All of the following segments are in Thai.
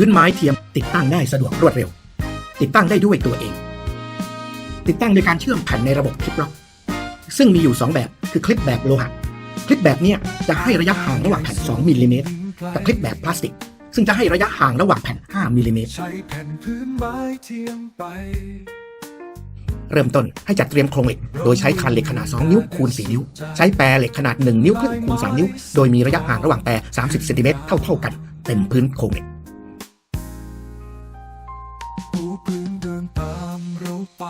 พื้นไม้เทียม ติดตั้งได้สะดวกรวดเร็ว ติดตั้งได้ด้วยตัวเอง ติดตั้งโดยการเชื่อมแผ่นในระบบคลิปล็อก ซึ่งมีอยู่ 2 แบบคือคลิปแบบโลหะคลิปแบบเนี้ยจะให้ระยะห่างระหว่างแผ่น 2มิลลิเมตรกับคลิปแบบพลาสติก ซึ่งจะให้ระยะห่างระหว่างแผ่น 5มิลลิเมตรเริ่มต้นให้จัดเตรียมโครงเหล็ก โดยใช้คานเหล็กขนาด 2 นิ้วคูณ 4 นิ้ว ใช้แปรเหล็กขนาด 1 นิ้วครึ่งคูณ 3 นิ้ว โดยมีระยะห่างระหว่างแปร 30 เซนติเมตรเท่า ๆกัน เต็มพื้นโครงเหล็ก ปูพื้นเดินตามเราไป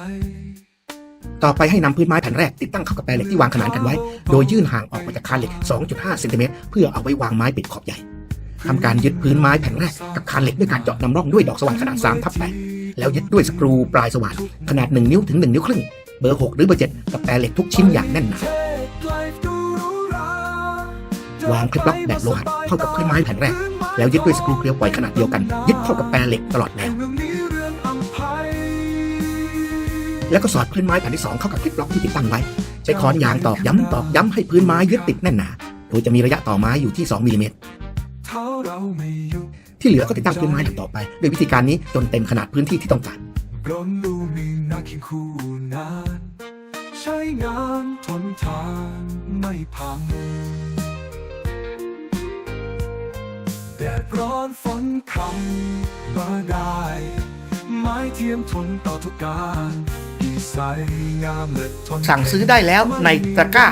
ต่อไปให้นำพื้นไม้แผ่นแรกติดตั้งเข้ากับแปรเหล็กที่วางขนานกันไว้ โดยยื่นห่างออกมาจากคานเหล็ก 2.5เซนติเมตรเพื่อเอาไว้วางไม้ปิดขอบใหญ่ทำการยึดพื้นไม้แผ่นแรกกับคานเหล็กด้วยการเจาะนำร่องด้วยดอกสว่านขนาด3ทับ8แล้วยึดด้วยสกรูปลายสว่านขนาด 1 นิ้วถึง 1 นิ้วครึ่ง เบอร์ 6 หรือเบอร์ 7 กับแปรเหล็กทุกชิ้นอย่างแน่นหนาวางคลิปล็อกแบบโลหะเข้ากับพื้นไม้แผ่นแรก แล้วยึดด้วยสกรูเกลียวปล่อยขนาดเดียวกัน ยึดเข้ากับแปรเหล็กตลอดแนว แล้วก็สอดพื้นไม้แผ่นที่2เข้ากับคลิปล็อกที่ติดตั้งไว้ ใช้ค้อนยางตอกย้ำตอกย้ำให้พื้นไม้ยึดติดแน่นหนาโดยจะมีระยะต่อไม้อยู่ที่2มิลลิเมตรที่เหลือก็ติดตั้งพื้นไม้หลังต่อไปโดยวิธีการนี้จนเต็มขนาดพื้นที่ที่ต้องการใช้งานทนทานไม่พังแดดร้อนฝนคำมาได้ ไม้เทียมทนต่อทุกการ สั่งซื้อได้แล้วในตะกร้า